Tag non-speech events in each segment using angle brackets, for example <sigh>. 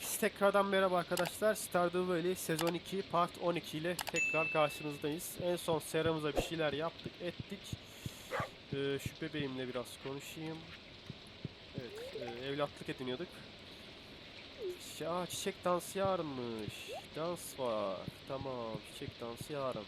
Herkese tekrardan merhaba arkadaşlar. Stardew Valley sezon 2 part 12 ile tekrar karşınızdayız. En son seramıza bir şeyler yaptık, ettik. Ee, şu bebeğimle biraz konuşayım. Evet, e, evlatlık ediniyorduk. Aa, çiçek dansı yarınmış. Dans var. Tamam, çiçek dansı yarın.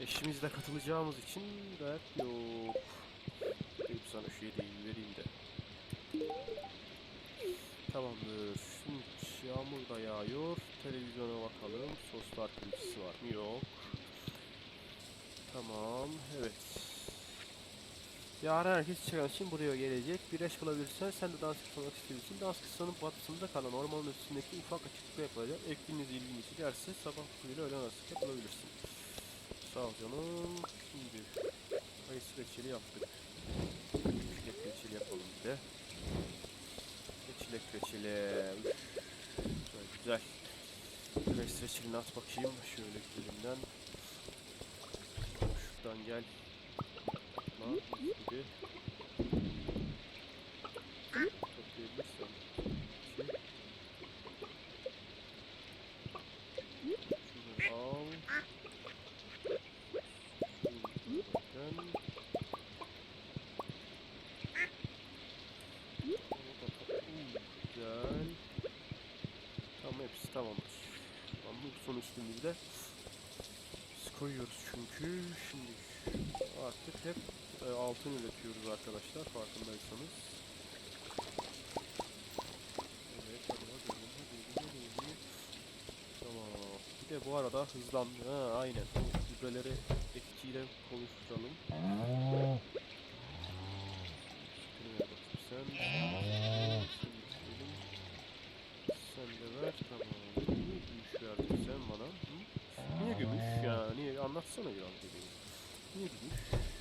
Eşimiz de katılacağımız için dert yok. Deyip sana şu hediyeyi vereyim de. Tamamdır. Yağmur da yağıyor. Televizyona bakalım. Soslar kırmızısı var mı? Yok. Tamam. Evet. Yarın herkes çıkan için buraya gelecek. Bir eş bulabilirsen sen de dans katılmak istiyorsun. Dans kısmının batısında kalan ormanın üstündeki ufak açıklıkta yapılacak. Ekibiniz ilgini çekerse sabah kuyuyla öğlen arası yapılabilirsin. Sağ ol canım. Şimdi ayı reçeli yaptık. Çilek reçeli yapalım bir de. Çilek reçeli. Güzel. Güneş reçelini at bakayım. Şöyle elimden. Şuradan gel. Lan gibi. Toplayabilirsem. İki. Şunu al. Şunu zaten. Onu da topla. Güzel. Tamam hepsi tamamdır. Tamam bu son üstümüzde. Biz koyuyoruz çünkü. Şimdi artık hep e, altın üretiyoruz arkadaşlar farkındaysanız. Evet. Tamam. Bir de bu arada hızlan. Ha aynen. O gübreleri ekçiyle konuşturalım. Sen. Sen de ver tamam. Niye gümüş verdin sen bana? Hı? Niye gümüş ya? Niye? Anlatsana biraz bebeğim. Niye gümüş?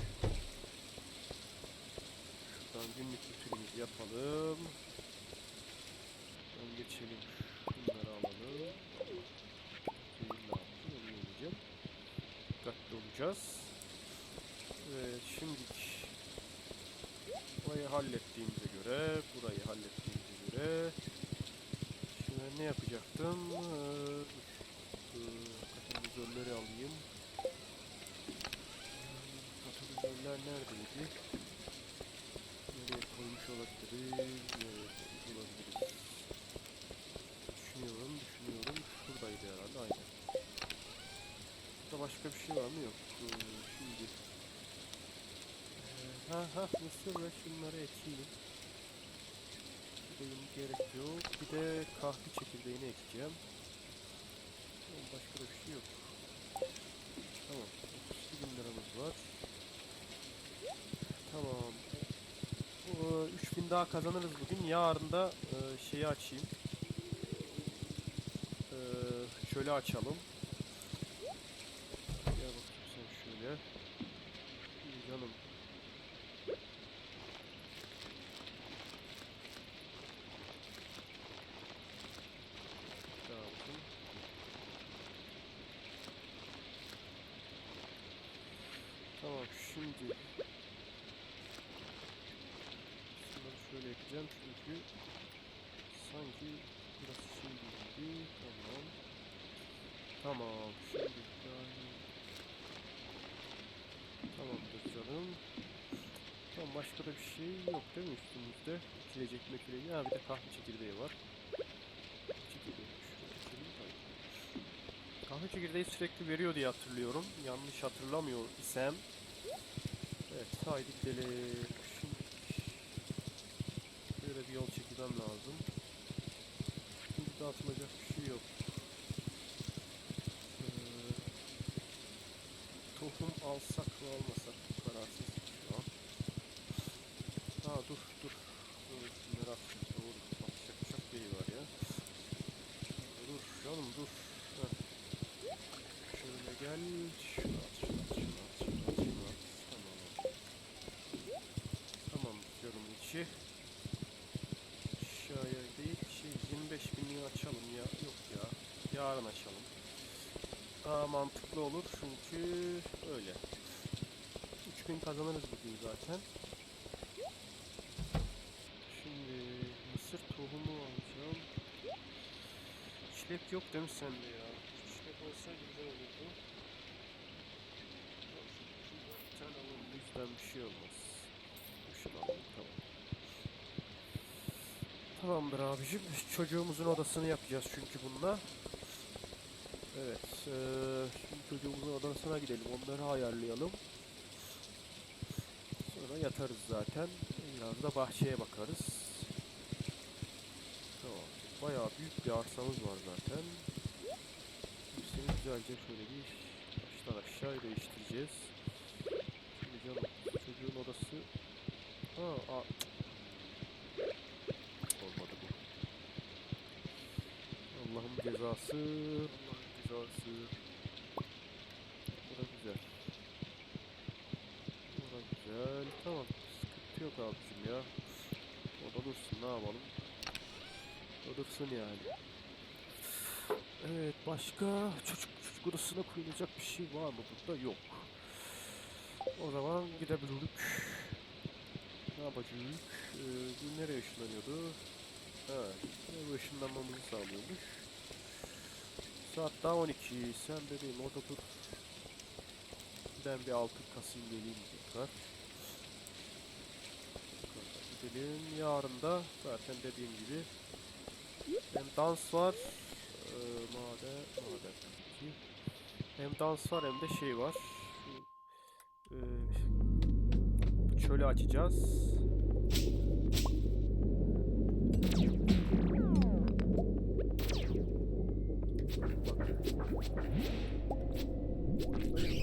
Şuradan günlük rutinimizi yapalım. Şuradan geçelim. Bunları alalım. Şeyi ne yaptım? Onu yemeyeceğim. Dikkatli olacağız. Evet şimdi burayı hallettiğimize göre, burayı hallettiğimize göre Şimdi ne yapacaktım? Ee, katalizörleri alayım. Katalizörler neredeydi? Olabiliriz? Koymuş olabiliriz? Düşünüyorum, düşünüyorum. Şuradaydı herhalde, aynen. Burada başka bir şey var mı? Yok. Ee, şimdi... Ee, ha ha, mısır ve şunları ekeyim. Benim gerek yok. Bir de kahve çekirdeğini ekeceğim. Başka da bir şey yok. Tamam. 32 bin liramız var. Tamam. Ee, 3000 daha kazanırız bugün. Yarın da e, şeyi açayım. Şöyle açalım. Gel bakayım sen şöyle. Canım. Tamam şimdi Şunları şöyle yapacağım çünkü sanki biraz şey gibi tamam Tamam şimdi Tamamdır canım Tamam başka da bir şey yok değil mi üstümüzde Ekilecek mekilecek ha bir de kahve çekirdeği var. Kahve çekirdeği sürekli veriyor diye hatırlıyorum. Yanlış hatırlamıyor isem. Evet, haydi gidelim. Çekmem lazım. Şimdi dağıtılacak bir şey yok. Ee, tohum alsak mı almasak mı kararsız şu an. Ha dur dur. Dur şunları atacağız. Doğru. Bak şak şak var ya. Dur canım dur. Heh. Şöyle gel. Şunu at, şunu at, şunu at, şunu at, şunu at. Tamam. Tamam diyorum içi. Aşağıya değil. Şey 25 binliği açalım ya. Yok ya. Yarın açalım. Daha mantıklı olur çünkü öyle. 3000 kazanırız bugün zaten. Şimdi mısır tohumu alacağım. çilek yok mi sende ya? Çilek olsaydı güzel olurdu. Bir tane alalım. Yüzden bir şey olmaz. Şunu alalım tamam. Tamamdır abicim. Çocuğumuzun odasını yapacağız çünkü bununla. Evet. eee, şimdi çocuğumuzun odasına gidelim. Onları ayarlayalım. Sonra yatarız zaten. Biraz da bahçeye bakarız. Tamam. Bayağı büyük bir arsamız var zaten. Hepsini güzelce şöyle bir baştan aşağı değiştireceğiz. Şimdi canım çocuğun odası... Ha, a... Olmadı bu. Allah'ın cezası. Allah'ın cezası. Bu da güzel. Bu da güzel. Tamam. Sıkıntı yok abicim ya. O da dursun ne yapalım. O dursun yani. Evet başka çocuk çocuk odasına koyulacak bir şey var mı burada? Yok. O zaman gidebilirdik. Ne yapacağız? Ee, bu nereye ışınlanıyordu? Ha, bu ışınlanmamızı sağlıyormuş. Daha 12. Sen bebeğim orada dur. Ben bir altın kasayım geleyim tekrar. Gidelim. Yarın da zaten dediğim gibi hem dans var eee made made. Hem dans var hem de şey var. Eee, çölü açacağız.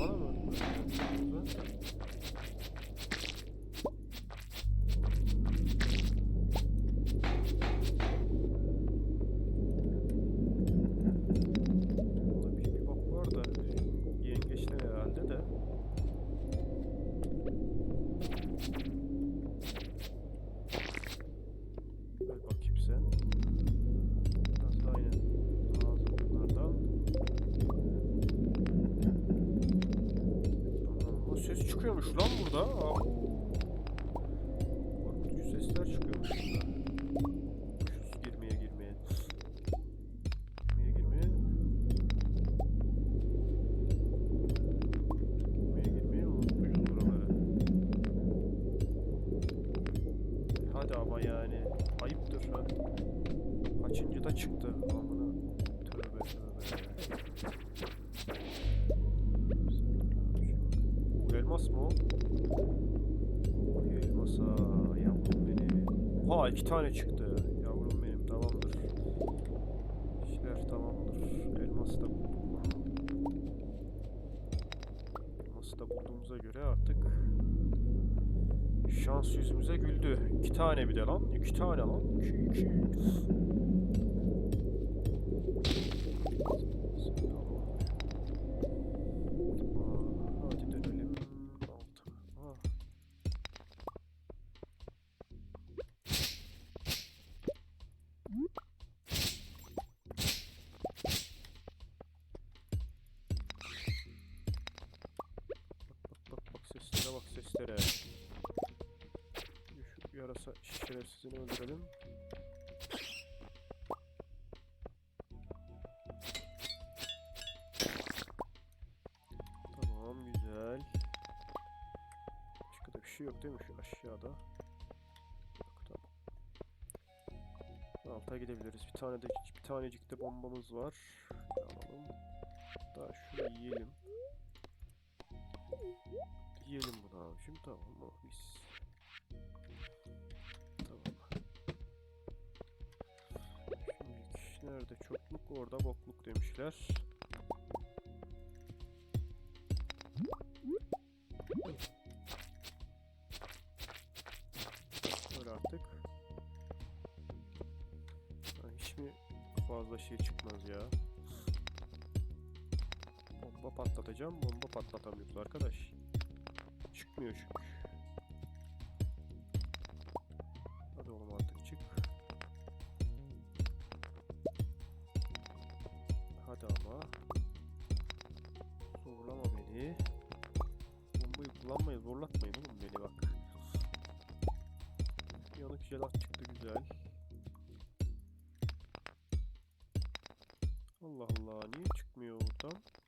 Hayır, bana mı? Tane çıktı. Yavrum benim tamamdır. İşler tamamdır. Elması da bulduk. Elması da bulduğumuza göre artık şans yüzümüze güldü. İki tane bir de lan. İki tane lan. İki, iki. Şu aşağıda? Yok tamam. Alta gidebiliriz. Bir tane de bir tanecik de bombamız var. Alalım. Daha şunu yiyelim. Yiyelim bunu abicim. Tamam mı? Şimdi nerede çokluk orada bokluk demişler. Fazla şey çıkmaz ya? Bomba patlatacağım. Bomba patlatamıyoruz arkadaş. Çıkmıyor çünkü. Çıkmıyor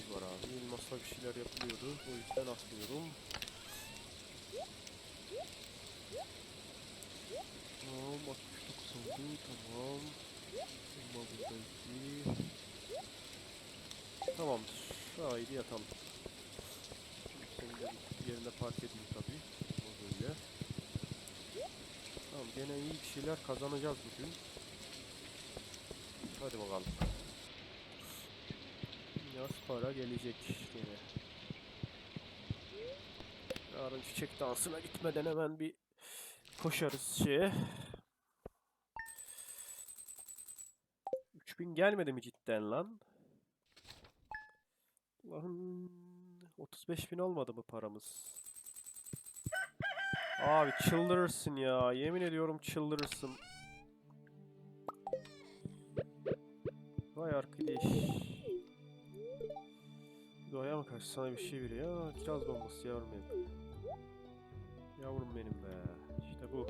elmasımız var abi. Elmasla bir şeyler yapılıyordu. O yüzden atmıyorum. Tamam 69 oldu. Tamam. Elma burada iki. Tamamdır. Haydi yatalım. Şimdi yerine park edeyim tabii. O böyle. Tamam gene iyi bir şeyler kazanacağız bugün. Hadi bakalım. Para gelecek gene. Yarın çiçek dansına gitmeden hemen bir koşarız şeye. 3000 gelmedi mi cidden lan? Allah'ım 35 bin olmadı mı paramız? Abi çıldırırsın ya. Yemin ediyorum çıldırırsın. Vay arkadaş. Doğaya mı karşı sana bir şey veriyor? Aa, kiraz bombası yavrum benim. Yavrum benim be. İşte bu.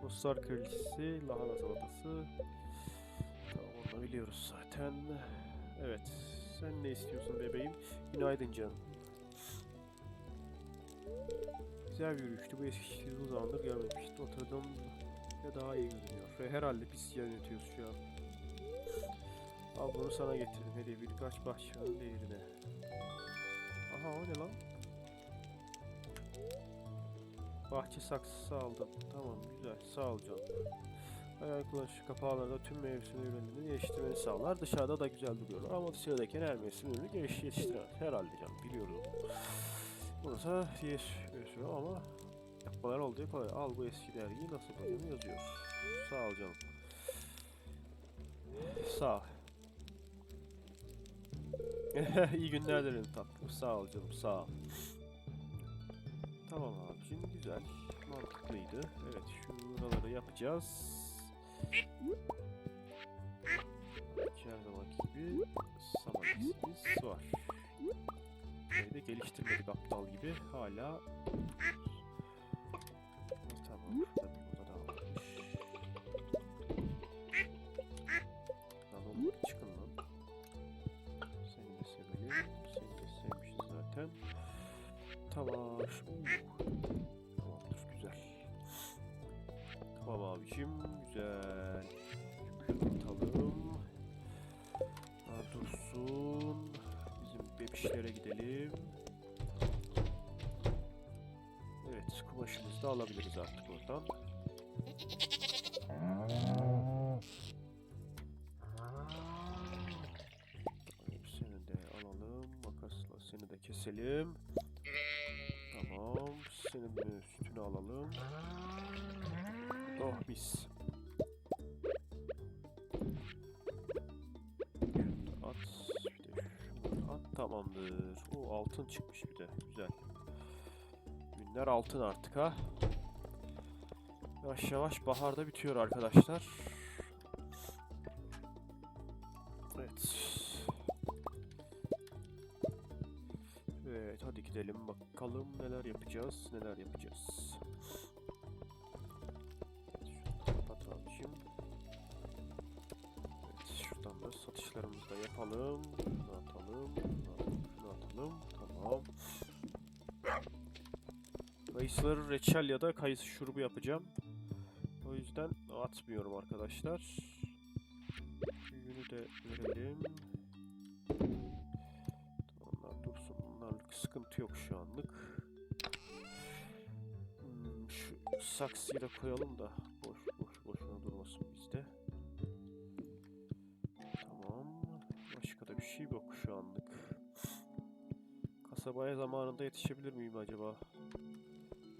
Soslar kraliçesi, lahana salatası. Tamam onu biliyoruz zaten. Evet. Sen ne istiyorsun bebeğim? Günaydın canım. Güzel bir yürüyüştü. Bu eski kişileri uzun zamandır görmemiştim. Oturdum ve daha iyi görünüyor. Ve herhalde biz yönetiyoruz şu an. Al bunu sana getirdim hediye birkaç bahçenin değerine. Aha o ne lan? Bahçe saksısı aldım. Tamam güzel sağ ol canım. Hayal kullanışı kapağlarda tüm mevsim ürünlerini yetiştirmeni sağlar. Dışarıda da güzel duruyorlar ama dışarıdayken her mevsim ürünü yetiştiremez. Herhalde canım biliyorum. Burası yetiştiriyor ama yapmalar olduğu kolay. Al bu eski dergiyi nasıl bakıyorum yazıyor. Sağ ol canım. Sağ ol. <laughs> İyi günler dilerim tatlım. Sağ ol canım sağ ol. Tamam abicim güzel. Mantıklıydı. Evet şuraları yapacağız. Her zamanki gibi saman eksimiz var. Burayı da geliştirmedik aptal gibi. Hala Tamamdır güzel. Tamam abicim güzel. Atalım. Ha, dursun. Bizim bebişlere gidelim. Evet kumaşımızı da alabiliriz artık oradan. Seni de alalım. Makasla seni de keselim. Senin de sütünü alalım. Oh mis. At. At. Tamamdır. O altın çıkmış bir de. Güzel. Günler altın artık ha. Yavaş yavaş baharda bitiyor arkadaşlar. Neler yapacağız neler yapacağız. Abicim. Evet şuradan da satışlarımızı da yapalım. Bunu atalım. Atalım. Şunu atalım. Tamam. Kayısıları reçel ya da kayısı şurubu yapacağım. O yüzden atmıyorum arkadaşlar. Büyüğünü de verelim. Onlar dursun. Bunlarlık sıkıntı yok şu anlık. Saksıyı da koyalım da boş boş boşuna durmasın bizde. Tamam. Başka da bir şey yok şu anlık. Kasabaya zamanında yetişebilir miyim acaba?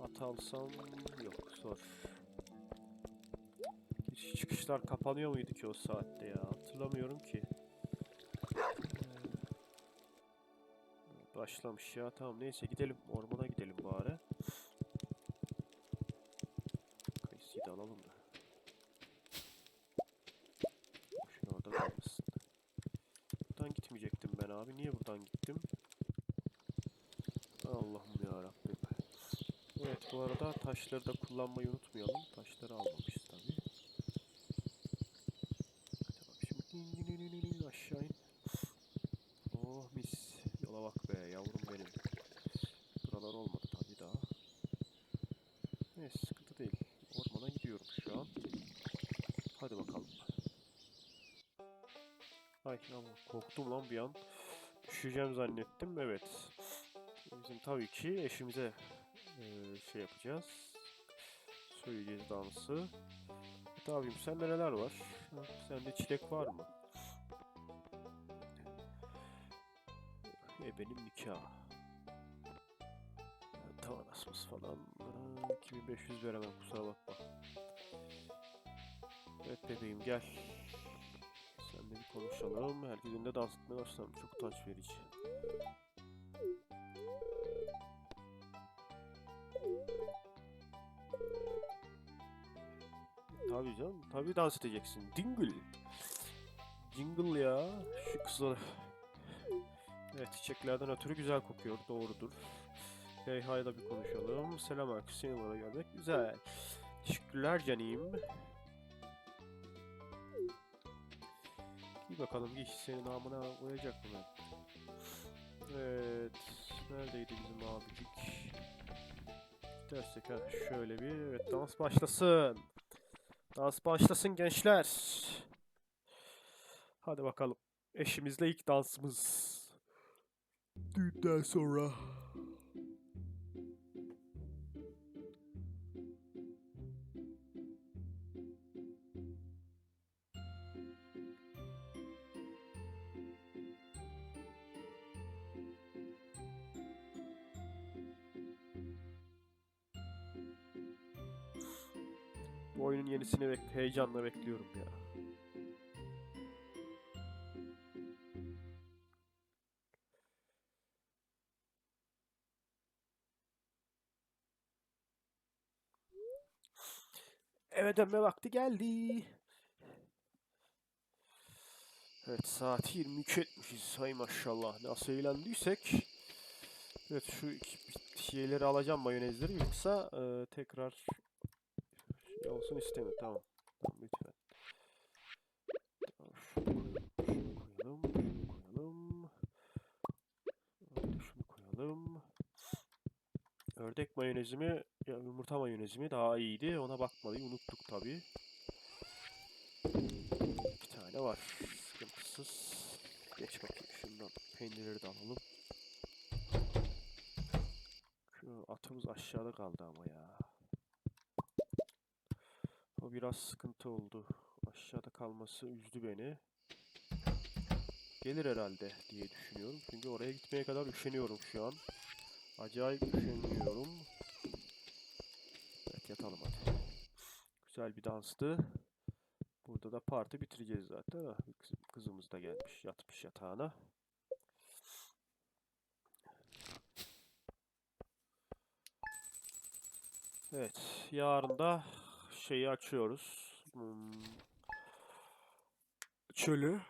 At alsam yok zor. Giriş çıkışlar kapanıyor muydu ki o saatte ya? Hatırlamıyorum ki. Başlamış ya tamam neyse gidelim ormana gidelim bari. Kayısıyı da alalım da. Şunu orada kalmasın. Buradan gitmeyecektim ben abi. Niye buradan gittim? Allah'ım ya Rabbim. Evet bu arada taşları da kullanmayı unutmayalım. Taşları almamışız tabii. Tamam şimdi aşağı in. Oh mis. Yola bak be yavrum benim. Buralar olmadı tabii daha. Neyse sıkıntı değil. Ormana gidiyorum şu an. Hadi bakalım. Ay ama korktum lan bir an. Düşeceğim zannettim. Evet. Bizim tabii ki eşimize eee, şey yapacağız. Söyleyeceğiz dansı. Tabii sende neler var? Sende çilek var mı? E benim nikah. Tavan asması falan. Aa, 2500 veremem kusura bakma. Evet bebeğim gel. Seninle bir konuşalım. Herkesin de dans etmeye başladım. Çok utanç verici. Tabii canım. Tabii dans edeceksin. Dingle. Jingle ya. Şu kızlar. Evet çiçeklerden ötürü güzel kokuyor. Doğrudur. Hey hayda bir konuşalım. Selam Marcus. Seni bana görmek güzel. Teşekkürler canim. Bir bakalım giy senin namına koyacak mı? Evet. Neredeydi bizim abicik? Gidersek ha şöyle bir. Evet dans başlasın. Dans başlasın gençler. Hadi bakalım. Eşimizle ilk dansımız. Düğünden sonra. Oyunun yenisini bek heyecanla bekliyorum ya. Eve dönme vakti geldi. Evet saat 22 etmişiz. Maşallah. Nasıl eğlendiysek. Evet şu iki şeyleri alacağım mayonezleri yoksa e, tekrar olsun istemiyorum. Tamam. Tamam lütfen. Tamam, şunu koyalım. Şunu koyalım. Şunu koyalım. Şunu koyalım. Ördek mayonezi mi, ya yumurta mayonezi mi daha iyiydi. Ona bakmayı unuttuk tabii. Bir tane var. Sıkıntısız. Geç bakayım şundan. Peynirleri de alalım. Şu atımız aşağıda kaldı ama ya. Biraz sıkıntı oldu. Aşağıda kalması üzdü beni. Gelir herhalde diye düşünüyorum. Çünkü oraya gitmeye kadar üşeniyorum şu an. Acayip üşeniyorum. Evet yatalım hadi. Güzel bir danstı. Burada da parti bitireceğiz zaten. Ah, Kızımız da gelmiş, yatmış yatağına. Evet, yarın da şeyi açıyoruz. Hmm, Çölü.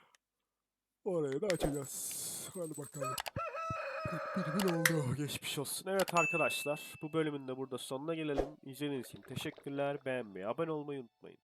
Orayı da açacağız. Hadi bakalım. 41 bin oldu. Geçmiş olsun. Evet arkadaşlar, bu bölümün de burada sonuna gelelim. İzlediğiniz için teşekkürler. Beğenmeyi, abone olmayı unutmayın.